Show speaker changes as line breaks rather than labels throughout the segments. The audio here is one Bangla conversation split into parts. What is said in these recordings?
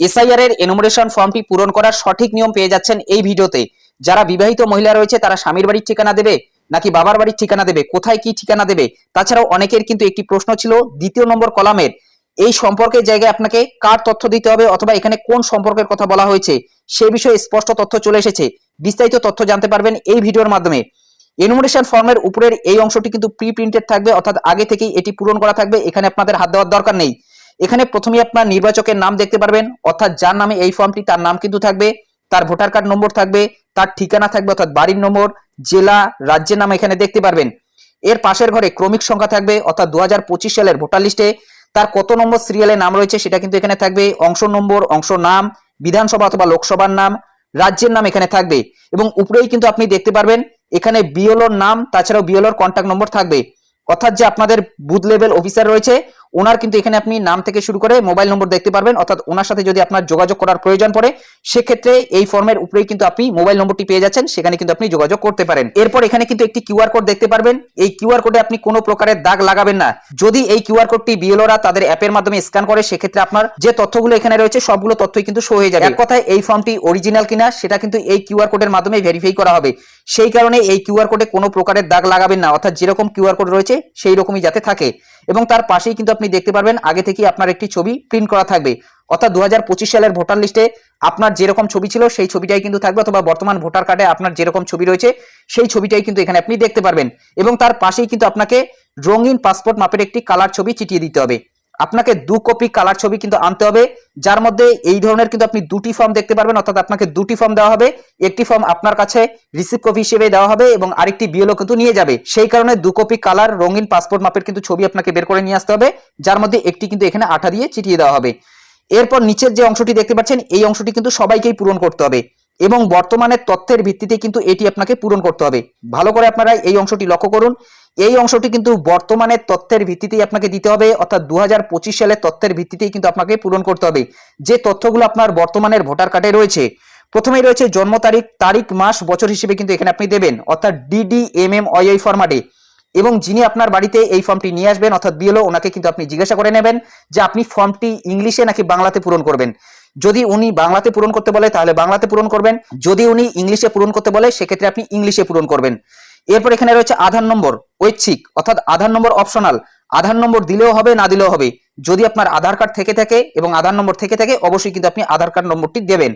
এসআইআর এর এনুমারেশন ফর্মটি পূরণ করার সঠিক নিয়ম পেয়ে যাচ্ছেন এই ভিডিওতে। যারা বিবাহিত মহিলা রয়েছে, তারা স্বামীর বাড়ির ঠিকানা দেবে, নাকি বাবার বাড়ির ঠিকানা দেবে, কোথায় কি ঠিকানা দেবে, তাছাড়াও অনেকের কিন্তু একটি প্রশ্ন ছিল দ্বিতীয় নম্বর কলামের। এই সম্পর্কের জায়গায় আপনাকে কার তথ্য দিতে হবে, অথবা এখানে কোন সম্পর্কের কথা বলা হয়েছে, সে বিষয়ে স্পষ্ট তথ্য চলে এসেছে। বিস্তারিত তথ্য জানতে পারবেন এই ভিডিওর মাধ্যমে। এনুমারেশন ফর্মের উপরের এই অংশটি কিন্তু প্রি প্রিন্টেড থাকবে, অর্থাৎ আগে থেকেই এটি পূরণ করা থাকবে, এখানে আপনাদের হাত দেওয়ার দরকার নেই। এখানে প্রথমে আপনার নির্বাচকের নাম দেখতে পারবেন, অর্থাৎ যার নামে এই ফর্মটি তার নাম কিন্তু থাকবে, তার ভোটার কার্ড নম্বর থাকবে, তার ঠিকানা থাকবে, অর্থাৎ বাড়ির নম্বর জেলা, রাজ্যের নাম এখানে দেখতে পারবেন। এর পাশের ঘরে ক্রমিক সংখ্যা থাকবে, অর্থাৎ দুহাজার পঁচিশ সালের ভোটার লিস্টে তার কত নম্বর সিরিয়ালে নাম রয়েছে সেটা কিন্তু এখানে থাকবে, অংশ নম্বর, অংশ নাম, বিধানসভা অথবা লোকসভার নাম, রাজ্যের নাম এখানে থাকবে। এবং উপরেই কিন্তু আপনি দেখতে পারবেন, এখানে বিএলওর নাম, তাছাড়াও বিএলওর কন্ট্যাক্ট নম্বর থাকবে। অর্থাৎ যে আপনাদের বুথ লেভেল অফিসার রয়েছে ওনার কিন্তু এখানে আপনি নাম থেকে শুরু করে মোবাইল নম্বর দেখতে পারবেন। অর্থাৎ ওনার সাথে যদি আপনার যোগাযোগ করার প্রয়োজন পড়ে সেক্ষেত্রে এই ফর্মের উপরেই কিন্তু আপনি মোবাইল নম্বরটি পেয়ে যাচ্ছেন সেখানে কিন্তু আপনি যোগাযোগ করতে পারেন। এরপর এখানে কিন্তু একটি কিউআর কোড দেখতে পারবেন। এই কিউআর কোডে আপনি কোনো প্রকারের দাগ লাগাবেন না। যদি এই কিউআর কোডটি বিএলওরা তাদের অ্যাপের মাধ্যমে স্ক্যান করে সেক্ষেত্রে আপনার যে তথ্যগুলো এখানে রয়েছে সবগুলো তথ্যই কিন্তু শো হয়ে যাবে। এক কথায় এই ফর্মটি অরিজিনাল কিনা সেটা কিন্তু এই কিউআর কোডের মাধ্যমে ভেরিফাই করা হবে। সেই কারণে এই কিউআর কোডে কোনো প্রকারের দাগ লাগাবেন না। অর্থাৎ যেরকম কিউআর কোড রয়েছে সেই রকমই যাতে থাকে। এবং তার পাশেই কিন্তু আপনি দেখতে পারবেন আগে থেকে আপনার একটি ছবি প্রিন্ট করা থাকবে। অর্থাৎ দু হাজার পঁচিশ সালের ভোটার লিস্টে আপনার যেরকম ছবি ছিল সেই ছবিটাই কিন্তু থাকবে অথবা বর্তমান ভোটার কার্ডে আপনার যেরকম ছবি রয়েছে সেই ছবিটাই কিন্তু এখানে আপনি দেখতে পারবেন। এবং তার পাশেই কিন্তু আপনাকে রঙিন পাসপোর্ট মাপের একটি কালার ছবি চিটিয়ে দিতে হবে। আপনাকে দু কপি কালার ছবি কিন্তু আনতে হবে, যার মধ্যে এই ধরনের কিন্তু আপনি দুটি ফর্ম দেখতে পারবেন, অর্থাৎ আপনাকে দুটি ফর্ম দেওয়া হবে, একটি ফর্ম আপনার কাছে রিসিভ কপি হিসেবে দেওয়া হবে এবং আরেকটি বিএলও কিন্তু নিয়ে যাবে। সেই কারণে দু কপি কালার রঙিন পাসপোর্ট মাপের কিন্তু ছবি আপনাকে বের করে নিয়ে আসতে হবে, যার মধ্যে একটি কিন্তু এখানে আঠা দিয়ে চিটিয়ে দেওয়া হবে। এরপর নিচের যে অংশটি দেখতে পাচ্ছেন, এই অংশটি কিন্তু সবাইকেই পূরণ করতে হবে। এবং বর্তমানের তথ্যের ভিত্তিতে কিন্তু এটি আপনাকে পূরণ করতে হবে। ভালো করে আপনারা এই অংশটি লক্ষ্য করুন। এই অংশটি কিন্তু বর্তমানের তথ্যের ভিত্তিতেই আপনাকে দিতে হবে, অর্থাৎ দুহাজার পঁচিশ সালের তথ্যের ভিত্তিতেই কিন্তু আপনাকে পূরণ করতে হবে। যে তথ্যগুলো আপনার বর্তমানের ভোটার কার্ডে রয়েছে, প্রথমেই রয়েছে জন্ম তারিখ তারিখ, মাস, বছর হিসেবে কিন্তু এখানে আপনি দেবেন, অর্থাৎ ডিডি এম এম ওয়াই ফরম্যাটে এবং যিনি আপনার বাড়িতে এই ফর্মটি নিয়ে আসবেন, অর্থাৎ বিএলও, ওনাকে কিন্তু আপনি জিজ্ঞাসা করে নেবেন যে আপনি ফর্মটি ইংলিশে নাকি বাংলাতে পূরণ করবেন। যদি উনি বাংলাতে পূরণ করতে বলে, তাহলে বাংলাতে পূরণ করবেন। যদি উনি ইংলিশে পূরণ করতে বলে, সেক্ষেত্রে আপনি ইংলিশে পূরণ করবেন। এরপর এখানে রয়েছে আধার নম্বর, ঐচ্ছিক, অর্থাৎ আধার নম্বর অপশনাল। আধার নম্বর দিলেও হবে, না দিলেও হবে। যদি আপনার আধার কার্ড থেকে থাকে এবং আধার নম্বর থেকে থাকে, অবশ্যই কিন্তু আপনি আধার কার্ড নম্বরটি দেবেন।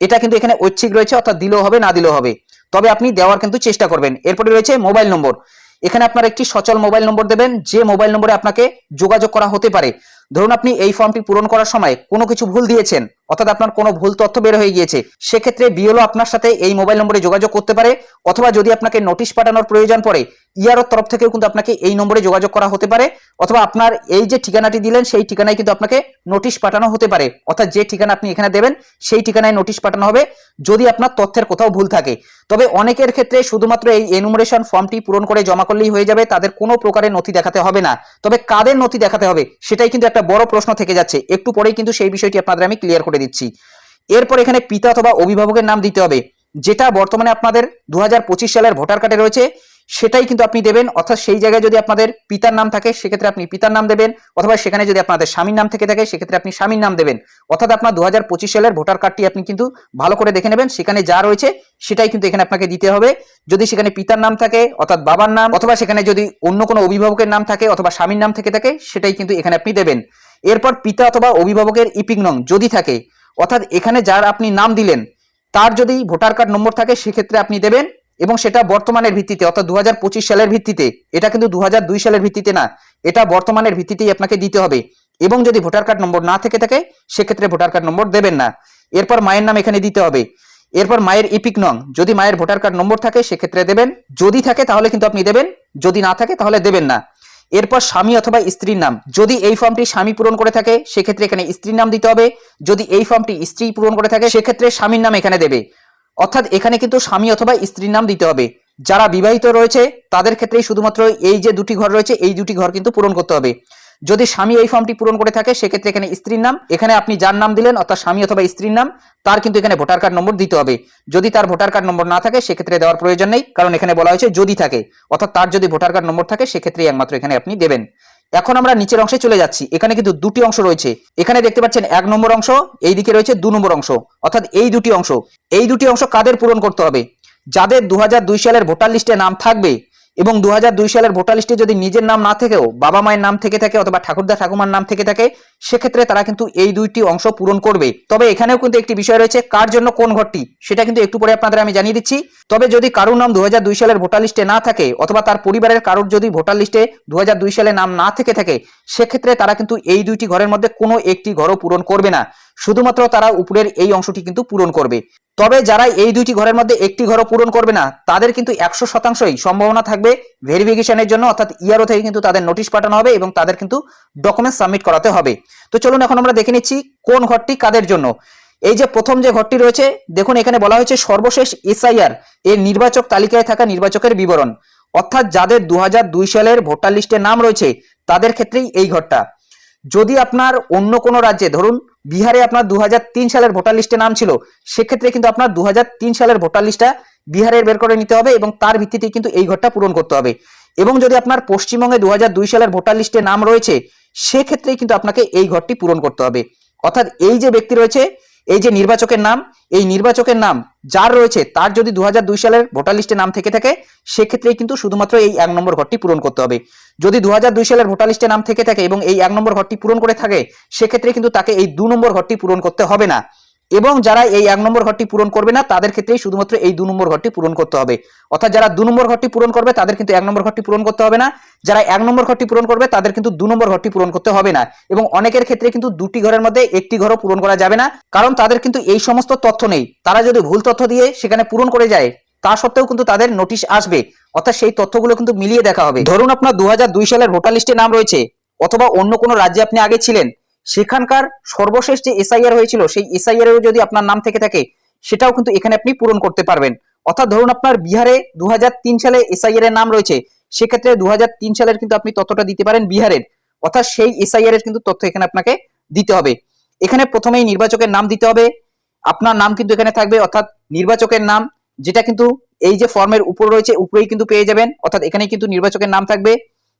এটা কিন্তু এখানে ঐচ্ছিক রয়েছে, অর্থাৎ দিলেও হবে, না দিলেও হবে। তবে আপনি দেওয়ার কিন্তু চেষ্টা করবেন। এরপরে রয়েছে মোবাইল নম্বর। এখানে আপনার একটি সচল মোবাইল নম্বর দেবেন, যে মোবাইল নম্বরে আপনাকে যোগাযোগ করা হতে পারে। ধরুন আপনি এই ফর্মটি পূরণ করার সময় কোনো কিছু ভুল দিয়েছেন অর্থাৎ আপনার কোনো ভুল তথ্য বের হয়ে গিয়েছে, সেক্ষেত্রে বিএলও আপনার সাথে এই মোবাইল নম্বরে যোগাযোগ করতে পারে, অথবা যদি আপনাকে নোটিশ পাঠানোর প্রয়োজন পড়ে ইয়ারোর তরফ থেকেও কিন্তু আপনাকে এই নম্বরে যোগাযোগ করা হতে পারে, অথবা আপনার এই যে ঠিকানাটি দিলেন, সেই ঠিকানায় কিন্তু আপনাকে নোটিশ পাঠানো হতে পারে, অর্থাৎ যে ঠিকানা আপনি এখানে দেবেন, সেই ঠিকানায় নোটিশ পাঠানো হবে, যদি আপনার তথ্যের কোথাও ভুল থাকে। তবে অনেকের ক্ষেত্রে শুধুমাত্র এই এনুমারেশন ফর্মটি পূরণ করে জমা করলেই হয়ে যাবে, তাদের কোনো প্রকারের নথি দেখাতে হবে না। তবে কাদের নথি দেখাতে হবে, সেটাই কিন্তু একটা বড় প্রশ্ন থেকে যাচ্ছে, একটু পরেই কিন্তু সেই বিষয়টি আপনাদের আমি ক্লিয়ার করে দিচ্ছি। এরপর এখানে পিতা অথবা অভিভাবকের নাম দিতে হবে। যেটা বর্তমানে আপনাদের দু হাজার পঁচিশ সালের ভোটার কার্ডে রয়েছে সেটাই কিন্তু আপনি দেবেন, অর্থাৎ সেই জায়গায় যদি আপনাদের পিতার নাম থাকে, সেক্ষেত্রে আপনি পিতার নাম দেবেন, অথবা সেখানে যদি আপনাদের স্বামীর নাম থেকে থাকে, সেক্ষেত্রে আপনি স্বামীর নাম দেবেন। অর্থাৎ আপনার দু হাজার পঁচিশ সালের ভোটার কার্ডটি আপনি কিন্তু ভালো করে দেখে নেবেন, সেখানে যা রয়েছে সেটাই কিন্তু এখানে আপনাকে দিতে হবে। যদি সেখানে পিতার নাম থাকে, অর্থাৎ বাবার নাম, অথবা সেখানে যদি অন্য কোনো অভিভাবকের নাম থাকে, অথবা স্বামীর নাম থেকে থাকে, সেটাই কিন্তু এখানে আপনি দেবেন। এরপর পিতা অথবা অভিভাবকের ইপিক নং যদি থাকে, অর্থাৎ এখানে যার আপনি নাম দিলেন, তার যদি ভোটার কার্ড নম্বর থাকে, সেক্ষেত্রে আপনি দেবেন এবং সেটা বর্তমানের ভিত্তিতে, অর্থাৎ দুহাজার পঁচিশ সালের ভিত্তিতে, এটা কিন্তু দুহাজার দুই সালের ভিত্তিতে না, এটা বর্তমানের ভিত্তিতেই আপনাকে দিতে হবে। এবং যদি ভোটার কার্ড নম্বর না থেকে থাকে, সেক্ষেত্রে ভোটার কার্ড নম্বর দেবেন না। এরপর মায়ের নাম এখানে দিতে হবে। এরপর মায়ের ইপিক নং, যদি মায়ের ভোটার কার্ড নম্বর থাকে, সেক্ষেত্রে দেবেন। যদি থাকে, তাহলে কিন্তু আপনি দেবেন। যদি না থাকে, তাহলে দেবেন না। এরপর স্বামী অথবা স্ত্রীর নাম, যদি এই ফর্মটি স্বামী পূরণ করে থাকে, সেক্ষেত্রে এখানে স্ত্রীর নাম দিতে হবে। যদি এই ফর্মটি স্ত্রী পূরণ করে থাকে, সেক্ষেত্রে স্বামীর নাম এখানে দেবে। অর্থাৎ এখানে কিন্তু স্বামী অথবা স্ত্রীর নাম দিতে হবে। যারা বিবাহিত রয়েছে, তাদের ক্ষেত্রেই শুধুমাত্র এই যে দুটি ঘর রয়েছে, এই দুটি ঘর কিন্তু পূরণ করতে হবে। যদি স্বামী এই ফর্মটি পূরণ করে থাকে, সেক্ষেত্রে এখানে স্ত্রীর নাম, এখানে আপনি যার নাম দিলেন, অর্থাৎ স্বামী অথবা স্ত্রীর নাম, তার কিন্তু এখানে ভোটার কার্ড নম্বর দিতে হবে। যদি তার ভোটার কার্ড নম্বর না থাকে, সেক্ষেত্রে দেওয়ার প্রয়োজন নেই, কারণ এখানে বলা হয়েছে যদি থাকে। অর্থাৎ তার যদি ভোটার কার্ড নম্বর থাকে সেক্ষেত্রে একমাত্র এখানে আপনি দেবেন। এখন আমরা নিচের অংশে চলে যাচ্ছি। এখানে কিন্তু দুটি অংশ রয়েছে। এখানে দেখতে পাচ্ছেন এক নম্বর অংশ, এই দিকে রয়েছে দু নম্বর অংশ। অর্থাৎ এই দুটি অংশ। এই দুটি অংশ কাদের পূরণ করতে হবে? যাদের দু হাজার দুই সালের ভোটার লিস্টে নাম থাকবে এবং দু সালের ভোটার লিস্টে যদি নিজের নাম না থেকেও বাবা মায়ের নাম থেকে থাকে অথবা ঠাকুরদা ঠাকুমার নাম থেকে থাকে, সেক্ষেত্রে তারা কিন্তু এই দুইটি অংশ পূরণ করবে। তবে এখানেও কিন্তু একটি বিষয় রয়েছে, কার জন্য কোন ঘরটি, সেটা কিন্তু একটু পরে আপনাদের আমি জানিয়ে দিচ্ছি। তবে যদি কারোর নাম দু সালের ভোটার লিস্টে না থাকে অথবা তার পরিবারের কারোর যদি ভোটার লিস্টে দু সালে নাম না থেকে থাকে, সেক্ষেত্রে তারা কিন্তু এই দুইটি ঘরের মধ্যে কোনো একটি ঘরও পূরণ করবে না। শুধুমাত্র তারা উপরের এই অংশটি কিন্তু পূরণ করবে। তবে যারা এই দুইটি ঘরের মধ্যে একটি ঘরও পূরণ করবে না, তাদের কিন্তু একশো শতাংশই সম্ভাবনা থাকবে ভেরিফিকেশনের জন্য, অর্থাৎ ইয়ারও থেকে কিন্তু তাদের নোটিশ পাঠানো হবে এবং তাদের কিন্তু ডকুমেন্ট সাবমিট করাতে হবে। তো চলুন এখন আমরা দেখে নিচ্ছি কোন ঘরটি কাদের জন্য। এই যে প্রথম যে ঘরটি রয়েছে, দেখুন এখানে বলা হয়েছে সর্বশেষ এসআইআর, এর নির্বাচক তালিকায় থাকা নির্বাচকের বিবরণ। অর্থাৎ যাদের দু সালের ভোটার লিস্টে নাম রয়েছে, তাদের ক্ষেত্রেই এই ঘরটা। যদি আপনার অন্য কোনো রাজ্যে, ধরুন বিহারে আপনার দু হাজার তিন সালের ভোটার লিস্টে নাম ছিল। সেক্ষেত্রে কিন্তু আপনার দু হাজার তিন সালের ভোটার লিস্টটা বিহারের বের করে নিতে হবে এবং তার ভিত্তিতে কিন্তু এই ঘরটা পূরণ করতে হবে। এবং যদি আপনার পশ্চিমবঙ্গে দু হাজার দুই সালের ভোটার লিস্টে নাম রয়েছে, সেক্ষেত্রেই কিন্তু আপনাকে এই ঘরটি পূরণ করতে হবে। অর্থাৎ এই যে ব্যক্তি রয়েছে এই যে নির্বাচকের নাম, এই নির্বাচকের নাম যার রয়েছে, তার যদি দু হাজার দুই সালের ভোটার লিস্টে নাম থেকে থাকে সেক্ষেত্রে কিন্তু শুধুমাত্র এই এক নম্বর ঘরটি পূরণ করতে হবে। যদি দু হাজার দুই সালের ভোটার লিস্টে নাম থেকে থাকে এবং এই এক নম্বর ঘরটি পূরণ করে থাকে সেক্ষেত্রে কিন্তু তাকে এই দু নম্বর ঘরটি পূরণ করতে হবে না। এবং যারা এই এক নম্বর ঘরটি পূরণ করবে না, তাদের ক্ষেত্রেই শুধুমাত্র এই দু নম্বর ঘরটি পূরণ করতে হবে। অর্থাৎ যারা দু নম্বর ঘরটি পূরণ করবে, তাদের কিন্তু এক নম্বর ঘরটি পূরণ করতে হবে না। যারা এক নম্বর ঘরটি পূরণ করবে, তাদের কিন্তু দু নম্বর ঘরটি পূরণ করতে হবে না। এবং অনেকের ক্ষেত্রে কিন্তু দুটি ঘরের মধ্যে একটি ঘরও পূরণ করা যাবে না, কারণ তাদের কিন্তু এই সমস্ত তথ্য নেই। তারা যদি ভুল তথ্য দিয়ে সেখানে পূরণ করে যায়, তা সত্ত্বেও কিন্তু তাদের নোটিশ আসবে। অর্থাৎ সেই তথ্যগুলো কিন্তু মিলিয়ে দেখা হবে। ধরুন আপনার দু সালের ভোটার লিস্টে নাম রয়েছে, অথবা অন্য কোনো রাজ্যে আপনি আগে ছিলেন সেখানকার সর্বশেষ যে এসআইআর হয়েছিল, সেই এসআইআর যদি আপনার নাম থেকে থাকে, সেটাও কিন্তু এখানে আপনি পূরণ করতে পারবেন। অর্থাৎ ধরুন আপনার বিহারে দু হাজার তিন সালে এসআইআর এর নাম রয়েছে, সেক্ষেত্রে দুহাজার তিন সালের কিন্তু আপনি তথ্যটা দিতে পারেন বিহারের। অর্থাৎ সেই এসআইআর এর কিন্তু তথ্য এখানে আপনাকে দিতে হবে। এখানে প্রথমেই নির্বাচকের নাম দিতে হবে। আপনার নাম কিন্তু এখানে থাকবে, অর্থাৎ নির্বাচকের নাম, যেটা কিন্তু এই যে ফর্মের উপর রয়েছে, উপরেই কিন্তু পেয়ে যাবেন। অর্থাৎ এখানে কিন্তু নির্বাচকের নাম থাকবে।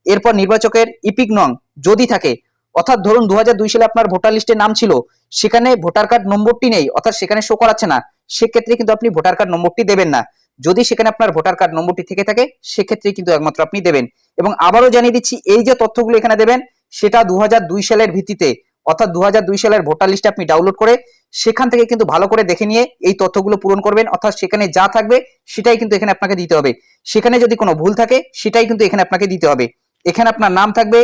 এরপর নির্বাচকের ইপিক নং যদি থাকে অর্থাৎ ধরুন দু হাজার দুই সালে আপনার ভোটার লিস্টে নাম ছিল, সেখানে ভোটার কার্ড নম্বরটি নেই, অর্থাৎ সেখানে শো করাচ্ছে না, সেক্ষেত্রে কিন্তু আপনি ভোটার কার্ড নম্বরটি দেবেন না। যদি সেখানে আপনার ভোটার কার্ড নম্বরটি থেকে থাকে, সেক্ষেত্রে কিন্তু একমাত্র আপনি দেবেন। এবং আবারও জানিয়ে দিচ্ছি, এই যে তথ্যগুলো এখানে দেবেন, সেটা দুহাজার দুই সালের ভিত্তিতে, অর্থাৎ দু হাজার দুই সালের ভোটার লিস্ট আপনি ডাউনলোড করে, সেখান থেকে কিন্তু ভালো করে দেখে নিয়ে এই তথ্যগুলো পূরণ করবেন, অর্থাৎ সেখানে যা থাকবে, সেটাই কিন্তু এখানে আপনাকে দিতে হবে। সেখানে যদি কোনো ভুল থাকে, সেটাই কিন্তু এখানে আপনাকে দিতে হবে। এখানে আপনার নাম থাকবে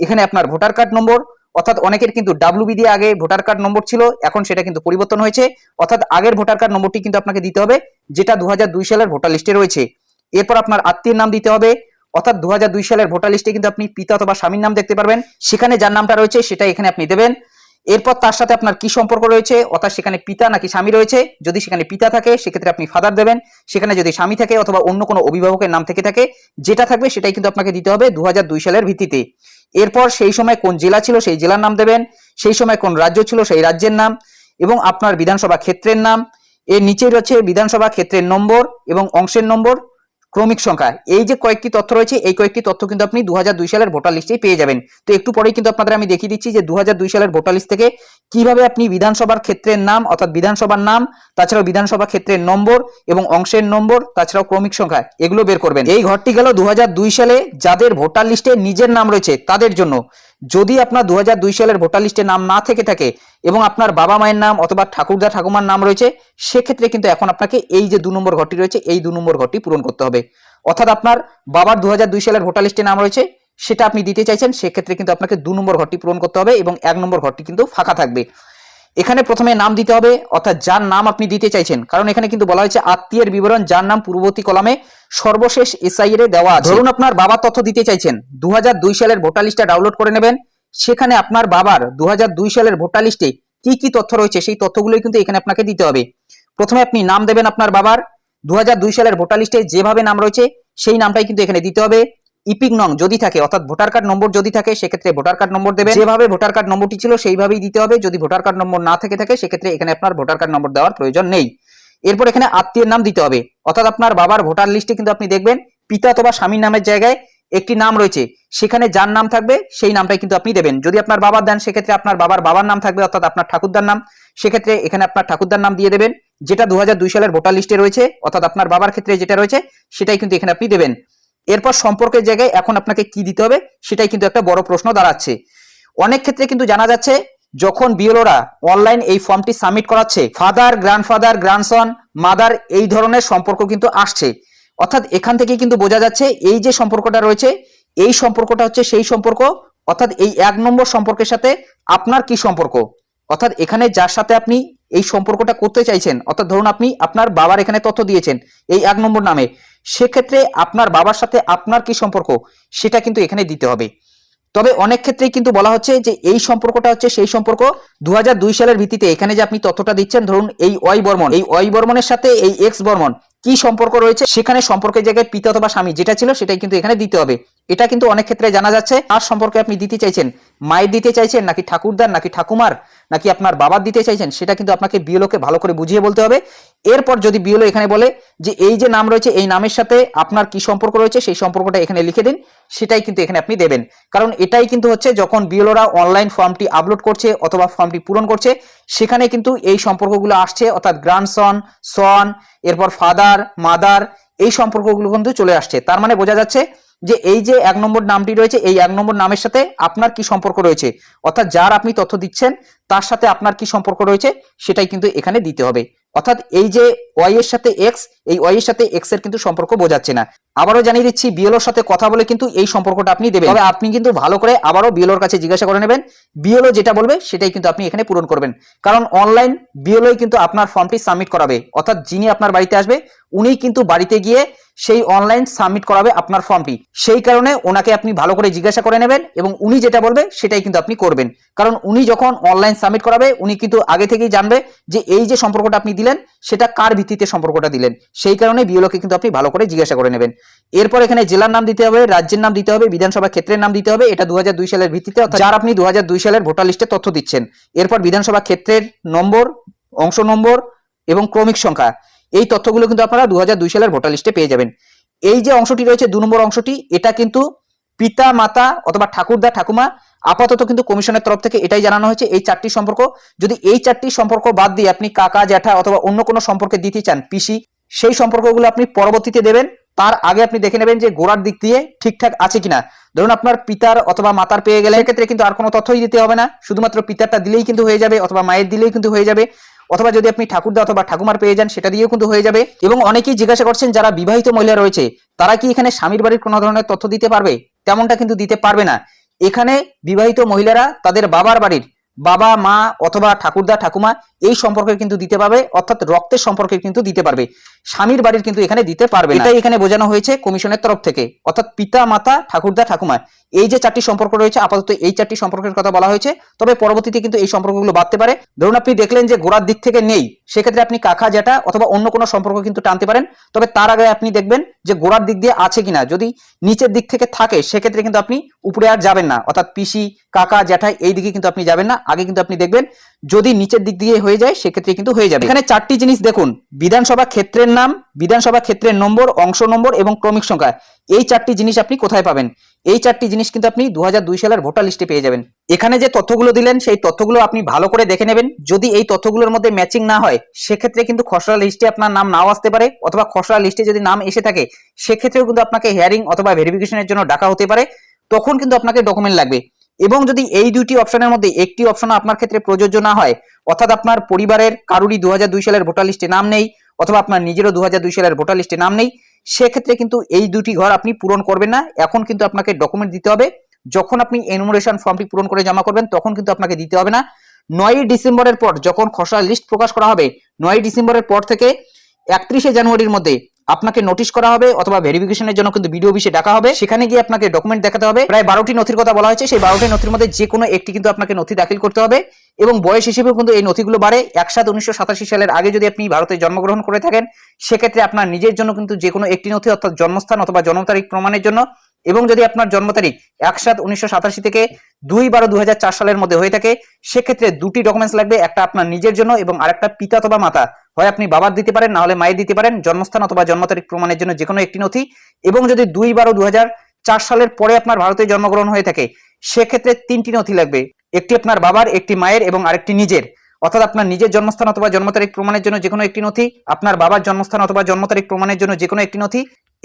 এখানে আপনার ভোটার কার্ড নম্বর অর্থাৎ অনেকের কিন্তু ডাব্লিউবি দিয়ে আগে ভোটার কার্ড নম্বর ছিল, এখন সেটা কিন্তু পরিবর্তন হয়েছে। অর্থাৎ আগের ভোটার কার্ড নম্বরটি কিন্তু আপনাকে দিতে হবে, যেটা দু সালের ভোটার লিস্টে রয়েছে। এরপর আপনার আত্মীয়ের নাম দিতে হবে, অর্থাৎ দু সালের ভোটার লিস্টে কিন্তু আপনি পিতা অথবা স্বামীর নাম দেখতে পারবেন। সেখানে যার নামটা রয়েছে, সেটা এখানে আপনি দেবেন। এরপর তার সাথে আপনার কি সম্পর্ক রয়েছে, অর্থাৎ সেখানে পিতা নাকি স্বামী রয়েছে, যদি সেখানে পিতা থাকে, সেক্ষেত্রে আপনি ফাদার দেবেন। সেখানে যদি স্বামী থাকে, অথবা অন্য কোনো অভিভাবকের নাম থেকে থাকে, যেটা থাকবে সেটাই কিন্তু আপনাকে দিতে হবে দু হাজার দুই সালের ভিত্তিতে। এরপর সেই সময় কোন জেলা ছিল সেই জেলার নাম দেবেন, সেই সময় কোন রাজ্য ছিল সেই রাজ্যের নাম এবং আপনার বিধানসভা ক্ষেত্রের নাম। এর নিচে রয়েছে বিধানসভা ক্ষেত্রের নম্বর এবং অংশের নম্বর। ক্রমিক সংখ্যা। এই যে কয়েকটি তথ্য রয়েছে, এই কয়েকটি তথ্য কিন্তু আপনি দু সালের ভোটার লিস্টেই পেয়ে যাবেন। তো একটু পরেই কিন্তু আপনাদের আমি দেখিয়ে দিচ্ছি যে দু হাজার দুই সালের ভোটার লিস্ট থেকে কীভাবে আপনি বিধানসভার ক্ষেত্রের নাম, অর্থাৎ বিধানসভার নাম, তাছাড়াও বিধানসভা ক্ষেত্রের নম্বর এবং অংশের নম্বর, তাছাড়াও ক্রমিক সংখ্যা, এগুলো বের করবেন। এই ঘরটি গেল দু হাজার দুই সালে যাদের ভোটার লিস্টে নিজের নাম রয়েছে তাদের জন্য। যদি আপনার দু সালের ভোটার লিস্টে নাম না থেকে থাকে এবং আপনার বাবা মায়ের নাম অথবা ঠাকুরদা ঠাকুমার নাম রয়েছে, সেক্ষেত্রে কিন্তু এখন আপনাকে এই যে দু নম্বর ঘরটি রয়েছে, এই দু নম্বর ঘরটি পূরণ করতে হবে। অর্থাৎ আপনার বাবার দু সালের ভোটার লিস্টে নাম রয়েছে, সেটা আপনি দিতে চাইছেন, সেক্ষেত্রে কিন্তু আপনাকে দু নম্বর ঘরটি পূরণ করতে হবে এবং এক নম্বর ঘরটি কিন্তু ফাঁকা থাকবে। এখানে প্রথমে নাম দিতে হবে, অর্থাৎ যার নাম আপনি দিতে চাইছেন। কারণ এখানে কিন্তু বলা হয়েছে আত্মীয়ের বিবরণ, যার নাম পূর্ববর্তী কলামে সর্বশেষ এসআইএর দেওয়া আছে। ধরুন আপনার বাবার তথ্য দিতে চাইছেন দু হাজার দুই সালের ভোটার লিস্টটা ডাউনলোড করে নেবেন। সেখানে আপনার বাবার দু হাজার দুই সালের ভোটার লিস্টে কি কি তথ্য রয়েছে, সেই তথ্যগুলোই কিন্তু এখানে আপনাকে দিতে হবে। প্রথমে আপনি নাম দেবেন আপনার বাবার। দু হাজার দুই সালের ভোটার লিস্টে যেভাবে নাম রয়েছে, সেই নামটাই কিন্তু এখানে দিতে হবে। ইপিক নং যদি থাকে, অর্থাৎ ভোটার কার্ড নম্বর যদি থাকে, সেক্ষেত্রে ভোটার কার্ড নম্বর দেবে যেভাবে ভোটার কার্ড নম্বরটি ছিল, সেইভাবেই দিতে হবে। যদি ভোটার কার্ড নম্বর না থেকে থাকে, সেক্ষেত্রে এখানে আপনার ভোটার কার্ড নম্বর দেওয়ার প্রয়োজন নেই। এরপর এখানে আত্মীয়ের নাম দিতে হবে। অর্থাৎ আপনার বাবার ভোটার লিস্টে কিন্তু আপনি দেখবেন, পিতা অথবা স্বামীর নামের জায়গায় একটি নাম রয়েছে। সেখানে যার নাম থাকবে, সেই নামটাই কিন্তু আপনি দেবেন। যদি আপনার বাবার দেন, সেক্ষেত্রে আপনার বাবার বাবার নাম থাকবে, অর্থাৎ আপনার ঠাকুরদার নাম। সেক্ষেত্রে এখানে আপনার ঠাকুরদার নাম দিয়ে দেবেন, যেটা দু সালের ভোটার লিস্টে রয়েছে, অর্থাৎ আপনার বাবার ক্ষেত্রে যেটা রয়েছে, সেটাই কিন্তু এখানে আপনি দেবেন। এরপর সম্পর্কের জায়গায় এখন আপনাকে কি দিতে হবে সেটাই কিন্তু একটা বড় প্রশ্ন দাঁড়াচ্ছে। অনেক ক্ষেত্রে কিন্তু জানা যাচ্ছে যখন বিএলওরা অনলাইন এই ফর্মটি সাবমিট করাচ্ছে ফাদার গ্র্যান্ডফাদার গ্র্যান্ডসন মাদার এই ধরনের সম্পর্ক কিন্তু আসছে। অর্থাৎ এখান থেকে কিন্তু বোঝা যাচ্ছে এই যে সম্পর্কটা রয়েছে, এই সম্পর্কটা হচ্ছে সেই সম্পর্ক, অর্থাৎ এই এক নম্বর সম্পর্কের সাথে আপনার কি সম্পর্ক? অর্থাৎ এখানে যার সাথে আপনি এই সম্পর্কটা করতে চাইছেন, অর্থাৎ ধরুন আপনি আপনার বাবার এখানে তথ্য দিয়েছেন, এই এক নম্বর নামে, সেক্ষেত্রে আপনার বাবার সাথে আপনার কি সম্পর্ক? সেটা কিন্তু এখানে দিতে হবে। তবে অনেক ক্ষেত্রেই কিন্তু বলা হচ্ছে যে এই সম্পর্কটা হচ্ছে সেই সম্পর্ক দু হাজার দুই সালের ভিত্তিতে, এখানে যে আপনি তথ্যটা দিচ্ছেন, ধরুন এই ওয়াই বর্মন, এই ওয়াই বর্মনের সাথে এই এক্স বর্মন, কি সম্পর্ক রয়েছে? সেখানে সম্পর্কের জায়গায় পিতা অথবা স্বামী যেটা ছিল, সেটাই কিন্তু এখানে দিতে হবে। এটা কিন্তু অনেক ক্ষেত্রে জানা যাচ্ছে আর সম্পর্কে আপনি দিতে চাইছেন, মায়ের দিতে চাইছেন, নাকি ঠাকুরদার, নাকি ঠাকুমার? নাকি আপনার বাবার দিতে চাইছেন, সেটা কিন্তু আপনাকে বিএলওকে ভালো করে বুঝিয়ে বলতে হবে। এরপর যদি বিএলও এখানে বলে যে এই যে নাম রয়েছে, এই নামের সাথে আপনার কি সম্পর্ক রয়েছে, সেই সম্পর্কটা এখানে লিখে দিন, সেটাই কিন্তু এখানে আপনি দেবেন। কারণ এটাই কিন্তু হচ্ছে যখন বিএলওরা অনলাইন ফর্মটি আপলোড করছে অথবা ফর্মটি পূরণ করছে, সেখানে কিন্তু এই সম্পর্কগুলো আসছে, অর্থাৎ গ্রান্ডসন সন এরপর ফাদার মাদার এই সম্পর্কগুলো কিন্তু চলে আসছে। তার মানে বোঝা যাচ্ছে যে এই যে এক নম্বর নামটি রয়েছে, এই এক নম্বর নামের সাথে আপনার কি সম্পর্ক রয়েছে? অর্থাৎ যার আপনি তথ্য দিচ্ছেন, তার সাথে আপনার কি সম্পর্ক রয়েছে, সেটাই কিন্তু এখানে দিতে হবে। অর্থাৎ এই যে ওয়াই এর সাথে এক্স এই ওয়াই এর সাথে এক্সের কিন্তু সম্পর্ক বোঝাচ্ছে না। আবারও জানিয়ে দিচ্ছি বিএলওর সাথে কথা বলে কিন্তু এই সম্পর্কটা আপনি দেবেন। তবে আপনি কিন্তু ভালো করে আবারও বিএলওর কাছে জিজ্ঞাসা করে নেবেন। বিএলও যেটা বলবে, সেটাই কিন্তু আপনি এখানে পূরণ করবেন। কারণ অনলাইন বিএলওই কিন্তু আপনার ফর্মটি সাবমিট করাবে। অর্থাৎ যিনি আপনার বাড়িতে আসবে উনি কিন্তু বাড়িতে গিয়ে সেই অনলাইন সাবমিট করাবে আপনার ফর্মটি সেই কারণে ওনাকে আপনি ভালো করে জিজ্ঞাসা করে নেবেন এবং উনি যেটা বলবে, সেটাই কিন্তু আপনি করবেন। কারণ উনি যখন অনলাইন সাবমিট করাবে, উনি কিন্তু আগে থেকেই জানবে যে এই যে সম্পর্কটা আপনি দিলেন, সেটা কার ভিত্তিতে সম্পর্কটা দিলেন। সেই কারণে বিএলওকে কিন্তু আপনি ভালো করে জিজ্ঞাসা করে নেবেন। এরপর এখানে জেলার নাম দিতে হবে, রাজ্যের নাম দিতে হবে, বিধানসভা ক্ষেত্রের নাম দিতে হবে, এটা দু সালের ভিত্তিতে, অর্থাৎ যার আপনি দু সালের ভোটার লিস্টে তথ্য দিচ্ছেন। এরপর বিধানসভা ক্ষেত্রের নম্বর, অংশ নম্বর এবং ক্রমিক সংখ্যা, এই তথ্যগুলো কিন্তু আপনারা দু সালের ভোটার লিস্টে পেয়ে যাবেন। এই যে অংশটি রয়েছে, দু নম্বর অংশটি, এটা কিন্তু পিতা, মাতা অথবা ঠাকুরদা, ঠাকুমা, আপাতত কিন্তু কমিশনের তরফ থেকে এটাই জানানো হয়েছে, এই চারটি সম্পর্ক। যদি এই চারটি সম্পর্ক বাদ দিয়ে আপনি কাকা, জ্যাঠা অথবা অন্য কোনো সম্পর্কে দিতে চান, পিসি সেই সম্পর্কগুলো আপনি পরবর্তীতে দেবেন। তার আগে আপনি দেখে নেবেন যে গোড়ার দিক দিয়ে ঠিকঠাক আছে কিনা। ধরুন আপনার পিতার অথবা মাতার পেয়ে গেলে ক্ষেত্রে কিন্তু আর কোনো তথ্যই দিতে হবে না। শুধুমাত্র পিতারটা দিলেই কিন্তু হয়ে যাবে অথবা মায়ের দিলেই কিন্তু হয়ে যাবে। অথবা যদি আপনি ঠাকুরদা অথবা ঠাকুমার পেয়ে যান, সেটা দিয়েও কিন্তু হয়ে যাবে। এবং অনেকেই জিজ্ঞাসা করছেন, যারা বিবাহিত মহিলা রয়েছে, তারা কি এখানে স্বামীর বাড়ির কোনো ধরনের তথ্য দিতে পারবে? তেমনটা কিন্তু দিতে পারবে না। এখানে বিবাহিত মহিলারা তাদের বাবার বাড়ির বাবা, মা অথবা ঠাকুরদা, ঠাকুমা এই সম্পর্কে কিন্তু দিতে পারবে। অর্থাৎ রক্তের সম্পর্কে কিন্তু দিতে পারবে। স্বামীর বাড়ির কিন্তু এখানে দিতে পারবে এটাই এখানে বোঝানো হয়েছে কমিশনের তরফ থেকে। অর্থাৎ পিতা, মাতা, ঠাকুরদা, ঠাকুমা, এই যে চারটি সম্পর্ক রয়েছে, আপাতত এই চারটি সম্পর্কের কথা বলা হয়েছে। তবে পরবর্তীতে কিন্তু এই সম্পর্কগুলো বাড়তে পারে। ধরুন আপনি দেখলেন যে গোড়ার দিক থেকে নেই, সেক্ষেত্রে আপনি কাকা, জ্যাঠা অথবা অন্য কোনো সম্পর্ক কিন্তু টানতে পারেন। তবে তার আগে আপনি দেখবেন যে গোড়ার দিক দিয়ে আছে কিনা। যদি নিচের দিক থেকে থাকে, সেক্ষেত্রে কিন্তু আপনি উপরে আর যাবেন না। অর্থাৎ পিসি, কাকা, জ্যাঠা এই দিকে কিন্তু আপনি যাবেন না। আগে কিন্তু আপনি দেখবেন যদি নিচের দিক দিয়ে হয়ে যায়, সেক্ষেত্রে কিন্তু হয়ে যাবে। এখানে চারটি জিনিস দেখুন। বিধানসভা ক্ষেত্রের নাম, বিধানসভা ক্ষেত্রের নম্বর, অংশ নম্বর এবং ক্রমিক সংখ্যা। এই চারটি জিনিস আপনি কোথায় পাবেন? এই চারটি জিনিস কিন্তু আপনি দু সালের ভোটার লিস্টে পেয়ে যাবেন। এখানে যে তথ্যগুলো দিলেন, সেই তথ্যগুলো আপনি ভালো করে দেখে নেবেন। যদি এই তথ্যগুলোর মধ্যে ম্যাচিং না হয়, সেক্ষেত্রে কিন্তু খসড়া লিস্টে আপনার নাম নাও আসতে পারে, অথবা খসড়া লিস্টে যদি নাম এসে থাকে, সেক্ষেত্রেও কিন্তু আপনাকে হিয়ারিং অথবা ভেরিফিকেশনের জন্য ডাকা হতে পারে। তখন কিন্তু আপনাকে ডকুমেন্ট লাগবে। এবং যদি এই দুইটি অপশনের মধ্যে একটি অপশন আপনার ক্ষেত্রে প্রযোজ্য না হয়, অর্থাৎ আপনার পরিবারের কারুরই দু সালের ভোটার লিস্টে নাম নেই অথবা আপনার নিজেরও দু হাজার দুই সালের ভোটার লিস্টে নাম নেই, সেক্ষেত্রে কিন্তু এই দুটি ঘর আপনি পূরণ করবেন না। এখন কিন্তু আপনাকে ডকুমেন্ট দিতে হবে। যখন আপনি এনুমারেশন ফর্মটি পূরণ করে জমা করবেন, তখন কিন্তু আপনাকে দিতে হবে না। নয়ই ডিসেম্বরের পর যখন খসড়া লিস্ট প্রকাশ করা হবে, নয়ই ডিসেম্বরের পর থেকে একত্রিশে জানুয়ারির মধ্যে আপনাকে নোটিশ করা হবে অথবা ভেরিফিকেশনের জন্য কিন্তু বিডিও অফিসে ডাকা হবে। সেখানে গিয়ে আপনাকে ডকুমেন্ট দেখাতে হবে। প্রায় বারোটি নথির কথা বলা হয়েছে। সেই বারোটি নথির মধ্যে যে কোনো একটি কিন্তু আপনাকে নথি দাখিল করতে হবে এবং বয়স হিসেবে কিন্তু এই নথিগুলো বাড়ে। একসাথে উনিশশো সাতাশি সালের আগে যদি আপনি ভারতে জন্মগ্রহণ করে থাকেন, সেক্ষেত্রে আপনার নিজের জন্য কিন্তু যে কোনো একটি নথি অর্থাৎ জন্মস্থান অথবা জন্ম তারিখ প্রমাণের জন্য এবং যদি আপনার জন্ম তারিখ এক সাত উনিশশো থেকে দুই বারো দু সালের মধ্যে হয়ে থাকে, সেক্ষেত্রে দুটি ডকুমেন্টস লাগবে, একটা আপনার নিজের জন্য এবং আরেকটা পিতা অথবা মাতা। হয় আপনি বাবার দিতে পারেন, না হলে মায়ের দিতে পারেন, জন্মস্থান অথবা জন্ম তারিখ প্রমাণের জন্য যে কোনো একটি নথি। এবং যদি দুই বারো দু সালের পরে আপনার ভারতে জন্মগ্রহণ হয়ে থাকে, সেক্ষেত্রে তিনটি নথি লাগবে। একটি আপনার বাবার, একটি মায়ের এবং আরেকটি নিজের। অর্থাৎ আপনার নিজের জন্মস্থান অথবা জন্ম তারিখ প্রমাণের জন্য যে কোনো একটি নথি, আপনার বাবার জন্মস্থান অথবা জন্ম তারিখ প্রমাণের জন্য যে কোনো একটি নথি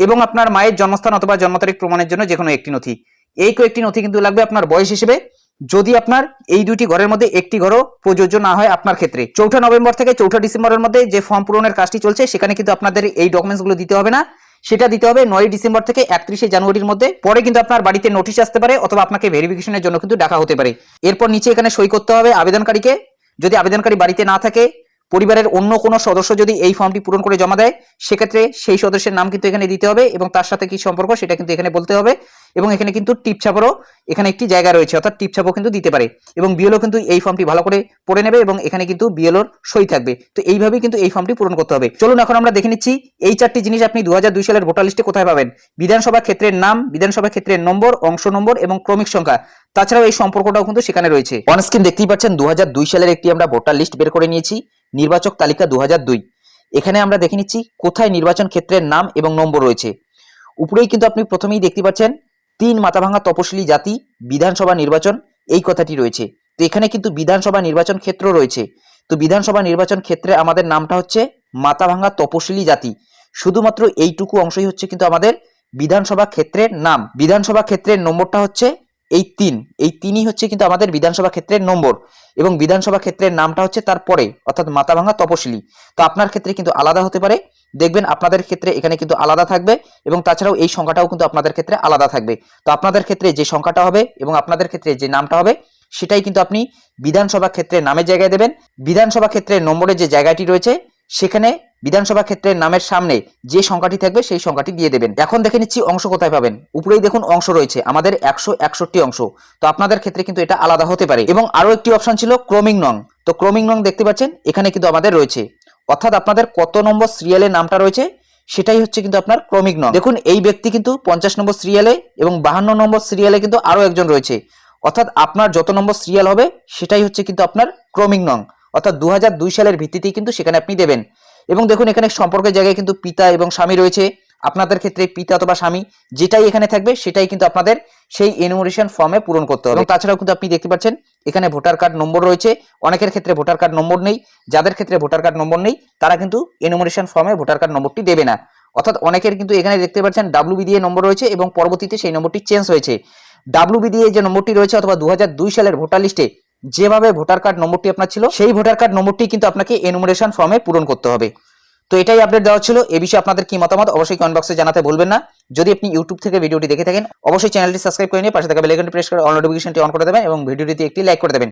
এবং আপনার মায়ের জন্মস্থান অথবা জন্ম তারিখ প্রমাণের জন্য যে কোনো একটি নথি। এই কয়েকটি নথি কিন্তু লাগবে আপনার বয়স হিসেবে। যদি আপনার এই দুটি ঘরের মধ্যে একটি ঘরও প্রযোজ্য না হয় আপনার ক্ষেত্রে। চৌঠা নভেম্বর থেকে চৌঠা ডিসেম্বরের মধ্যে যে ফর্ম পূরণের কাজটি চলছে, সেখানে কিন্তু আপনাদের এই ডকুমেন্টসগুলো দিতে হবে না। সেটা দিতে হবে নয় ডিসেম্বর থেকে একত্রিশে জানুয়ারির মধ্যে। পরে কিন্তু আপনার বাড়িতে নোটিশ আসতে পারে অথবা আপনাকে ভেরিফিকেশনের জন্য কিন্তু ডাকা হতে পারে। এরপর নিচে এখানে সই করতে হবে আবেদনকারীকে। যদি আবেদনকারী বাড়িতে না থাকে পরিবারের অন্য কোনো সদস্য যদি এই ফর্মটি পূরণ করে জমা দেয়, সেক্ষেত্রে সেই সদস্যের নাম কিন্তু এখানে দিতে হবে এবং তার সাথে কি সম্পর্ক সেটা কিন্তু এখানে বলতে হবে এবং এখানে কিন্তু টিপছাপেরও এখানে একটি জায়গা রয়েছে, অর্থাৎ টিপছাপও কিন্তু দিতে পারে এবং বিএলও কিন্তু এই ফর্মটি ভালো করে পড়ে নেবে এবং এখানে কিন্তু বিএলওর সই থাকবে। তো এইভাবেই কিন্তু এই ফর্মটি পূরণ করতে হবে। চলুন এখন আমরা দেখে নিচ্ছি এই চারটি জিনিস আপনি দু সালের ভোটার লিস্টে কোথায় পাবেন? বিধানসভা ক্ষেত্রের নাম, বিধানসভা ক্ষেত্রের নম্বর, অংশ নম্বর এবং ক্রমিক সংখ্যা। তাছাড়াও এই সম্পর্কটাও কিন্তু সেখানে রয়েছে। অন স্ক্রিন দেখতেই পাচ্ছেন দু সালের একটি আমরা ভোটার লিস্ট বের করে নিয়েছি। নির্বাচক তালিকা দু দুই। এখানে আমরা দেখে নিচ্ছি কোথায় নির্বাচন ক্ষেত্রের নাম এবং নম্বর রয়েছে। উপরেই কিন্তু আপনি প্রথমেই দেখতে পাচ্ছেন, তিন মাথাভাঙা তপশিলি জাতি, বিধানসভা নির্বাচন, এই কথাটি রয়েছে। তো এখানে কিন্তু বিধানসভা নির্বাচন ক্ষেত্র রয়েছে। তো বিধানসভা নির্বাচন ক্ষেত্রে আমাদের নামটা হচ্ছে মাথাভাঙা তপশিলি জাতি। শুধুমাত্র এইটুকু অংশই হচ্ছে কিন্তু আমাদের বিধানসভা ক্ষেত্রের নাম। বিধানসভা ক্ষেত্রের নম্বরটা হচ্ছে এই তিন, এই তিনই হচ্ছে কিন্তু আমাদের বিধানসভা ক্ষেত্রের নম্বর এবং বিধানসভা ক্ষেত্রের নামটা হচ্ছে তারপরে অর্থাৎ মাথাভাঙা তপশিলি। তো আপনার ক্ষেত্রে কিন্তু আলাদা হতে পারে। দেখবেন আপনাদের ক্ষেত্রে এখানে কিন্তু আলাদা থাকবে এবং তাছাড়াও এই সংখ্যাটাও কিন্তু আপনাদের ক্ষেত্রে আলাদা থাকবে। তো আপনাদের ক্ষেত্রে যে সংখ্যাটা হবে এবং আপনাদের ক্ষেত্রে যে নামটা হবে, সেটাই কিন্তু আপনি বিধানসভা ক্ষেত্রে নামের জায়গায় দেবেন। বিধানসভা ক্ষেত্রের নম্বরের যে জায়গাটি রয়েছে, সেখানে বিধানসভা ক্ষেত্রের নামের সামনে যে সংখ্যাটি থাকবে সেই সংখ্যাটি দিয়ে দেবেন। এখন দেখে নিচ্ছি অংশ কোথায় পাবেন। উপরেই দেখুন অংশ রয়েছে, আমাদের একশো একষট্টি অংশ। তো আপনাদের ক্ষেত্রে কিন্তু এটা আলাদা হতে পারে। এবং আরও একটি অপশন ছিল ক্রমিং নং। তো ক্রমিং নং দেখতে পাচ্ছেন, এখানে কিন্তু আমাদের রয়েছে। অর্থাৎ আপনাদের কত নম্বর সিরিয়ালের নামটা রয়েছে, সেটাই হচ্ছে কিন্তু আপনার ক্রমিক নং। দেখুন, এই ব্যক্তি কিন্তু পঞ্চাশ নম্বর সিরিয়ালে এবং বাহান্ন নম্বর সিরিয়ালে কিন্তু আরও একজন রয়েছে। অর্থাৎ আপনার যত নম্বর সিরিয়াল হবে, সেটাই হচ্ছে কিন্তু আপনার ক্রমিক নং। অর্থাৎ দু হাজার দুই সালের ভিত্তিতেই কিন্তু সেখানে আপনি দেবেন। এবং দেখুন, এখানে সম্পর্কের জায়গায় কিন্তু পিতা এবং স্বামী রয়েছে। আপনাদের ক্ষেত্রে পিতা অথবা স্বামী যেটাই এখানে থাকবে, সেটাই কিন্তু আপনাদের সেই এনুমারেশন ফর্মে পূরণ করতে হবে। তাছাড়াও কিন্তু আপনি দেখতে পাচ্ছেন, এখানে ভোটার কার্ড নম্বর রয়েছে। অনেকের ক্ষেত্রে ভোটার কার্ড নম্বর নেই। যাদের ক্ষেত্রে ভোটার কার্ড নম্বর নেই, তারা কিন্তু এনুমারেশন ফর্মে ভোটার কার্ড নম্বরটি দেবে না। অর্থাৎ অনেকের কিন্তু এখানে দেখতে পাচ্ছেন ডাব্লিউ দিয়ে নম্বর রয়েছে এবং পরবর্তীতে সেই নম্বরটি চেঞ্জ হয়েছে। ডাব্লিউ দিয়ে যে নম্বরটি রয়েছে অথবা দু হাজার দুই সালের ভোটার লিস্টে যেভাবে ভোটার কার্ড নম্বরটি আপনার ছিল, সেই ভোটার কার্ড নম্বরটি কিন্তু আপনাকে এনুমারেশন ফর্মে পূরণ করতে হবে। তো এটাই আপডেট দেওয়া ছিল, এ বিষয়ে আপনাদের কি মতামত অবশ্যই কমেন্ট বক্সে জানাতে ভুলবেন না। যদি আপনি ইউটিউব থেকে ভিডিওটি দেখে থাকেন, অবশ্যই চ্যানেলটি সাবস্ক্রাইব করে নিয়ে পাশে থাকা বেলাইকনটি প্রেস করে অল নোটিফিকেশনটি অন করে দেবেন এবং ভিডিওটিতে একটি লাইক করে দেবেন।